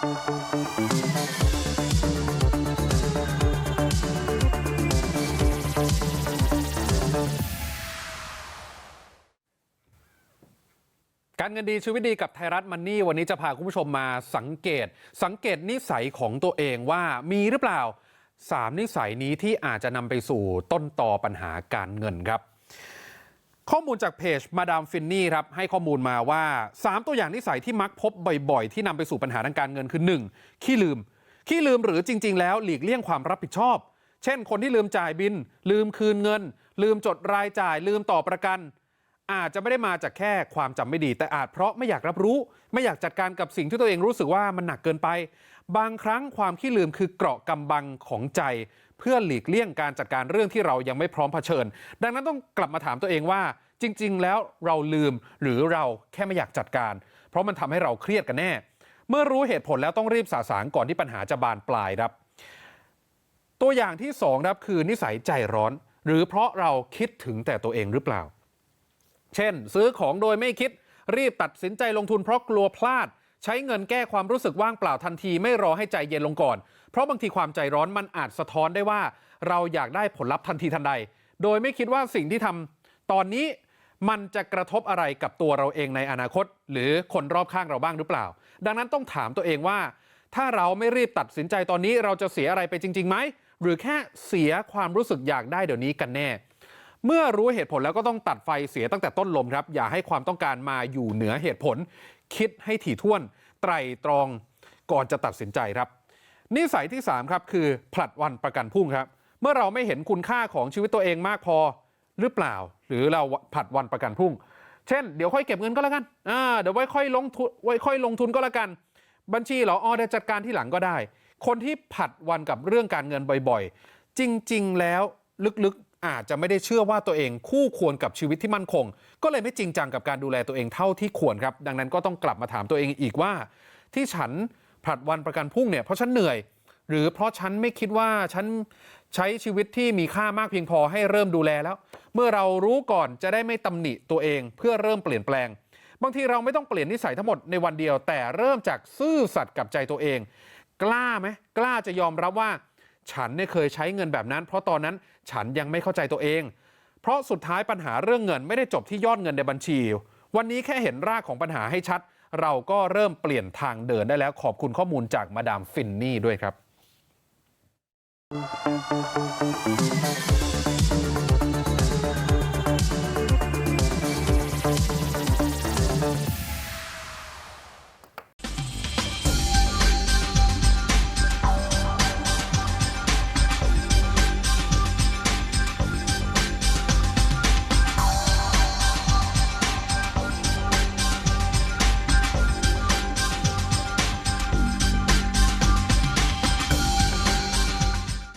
การเงินดีชีวิตดีกับไทยรัฐมันนี่วันนี้จะพาคุณผู้ชมมาสังเกต สังเกตนิสัยของตัวเองว่ามีหรือเปล่าสามนิสัยนี้ที่อาจจะนำไปสู่ต้นต่อปัญหาการเงินครับ ข้อมูลจากเพจมาดามฟินนี่ครับให้ข้อมูลมาว่า3ตัวอย่างนิสัยที่มักพบบ่อยๆที่นำไปสู่ปัญหาทางการเงินคือ 1. ขี้ลืมขี้ลืมหรือจริง ๆ แล้วหลีกเลี่ยงความรับผิดชอบ เช่น คนที่ลืมจ่ายบิน ลืมคืนเงิน ลืมจดรายจ่าย ลืมต่อประกัน อาจจะไม่ได้มาจากแค่ความจำไม่ดี แต่อาจเพราะไม่อยากรับรู้ ไม่อยากจัดการกับสิ่งที่ตัวเองรู้สึกว่ามันหนักเกินไป บางครั้งความขี้ลืมคือเกราะกำบังของใจ เพื่อหลีกเลี่ยงการจัดการเรื่องที่เรายังไม่พร้อมเผชิญ ดังนั้นต้องกลับมาถามตัวเองว่า จริง ๆ แล้วเราลืมหรือเราแค่ไม่อยากจัดการ เพราะมันทำให้เราเครียดกันแน่ เมื่อรู้เหตุผลแล้วต้องรีบสาสางก่อนที่ปัญหาจะบานปลายครับ ตัวอย่างที่สองครับคือนิสัยใจร้อน หรือเพราะเราคิดถึงแต่ตัวเองหรือเปล่า เช่น ซื้อของโดยไม่คิดรีบตัดสินใจลงทุนเพราะกลัวพลาด ใช้เงินแก้ความรู้สึกว่างเปล่าทันทีไม่รอให้ใจเย็นลงก่อน เพราะบางทีความใจร้อนมันอาจสะท้อนได้ว่าเราอยากได้ผลลัพธ์ทันทีทันใด โดยไม่คิดว่าสิ่งที่ทำตอนนี้มันจะกระทบอะไรกับตัวเราเองในอนาคต หรือคนรอบข้างเราบ้างหรือเปล่า ดังนั้นต้องถามตัวเองว่า ถ้าเราไม่รีบตัดสินใจตอนนี้เราจะเสียอะไรไปจริงๆไหมหรือแค่เสียความรู้สึกอยากได้เดี๋ยวนี้กันแน่ เมื่อรู้เหตุผลแล้วก็ต้องตัดไฟเสียตั้งแต่ต้นลมครับ อย่าให้ความต้องการมาอยู่เหนือเหตุผล คิดให้ถี่ถ้วนไตรตรองก่อนจะตัดสินใจครับ นิสัยที่ 3 ครับคือผลัดวันประกันพรุ่งครับ เมื่อเราไม่เห็นคุณค่าของชีวิตตัวเองมากพอหรือเปล่า หรือเราผลัดวันประกันพรุ่ง เช่น เดี๋ยวค่อยเก็บเงินก็แล้วกันอ่าเดี๋ยวไว้ค่อยลงทุนไว้ค่อยลงทุนก็แล้วกัน บัญชีเหรออ๋อเดี๋ยวจัดการที่หลังก็ได้ คนที่ผัดวันกับเรื่องการเงินบ่อยๆ จริง ๆ แล้วลึกๆ อาจจะไม่ได้เชื่อว่าตัวเองคู่ควรกับชีวิตที่มั่นคง ก็เลยไม่จริงจังกับการดูแลตัวเองเท่าที่ควรครับ ดังนั้นก็ต้องกลับมาถามตัวเองอีกว่า ที่ฉันผลัดวันประกันพรุ่งเนี่ยเพราะฉันเหนื่อย หรือเพราะฉันไม่คิดว่าฉันใช้ชีวิตที่มีค่ามากเพียงพอให้เริ่มดูแลแล้ว เมื่อเรารู้ก่อนจะได้ไม่ตำหนิตัวเองเพื่อเริ่มเปลี่ยนแปลง บางทีเราไม่ต้องเปลี่ยนนิสัยทั้งหมดในวันเดียว แต่เริ่มจากซื่อสัตย์กับใจตัวเอง กล้าไหมกล้าจะยอมรับว่า ฉันเนี่ยเคยใช้เงินแบบนั้นเพราะตอนนั้นฉันยังไม่เข้าใจตัวเองเพราะสุดท้ายปัญหาเรื่องเงินไม่ได้จบที่ยอดเงินในบัญชีวันนี้แค่เห็นรากของปัญหาให้ชัด เราก็เริ่มเปลี่ยนทางเดินได้แล้วขอบคุณข้อมูลจากมาดามฟินนี่ด้วยครับ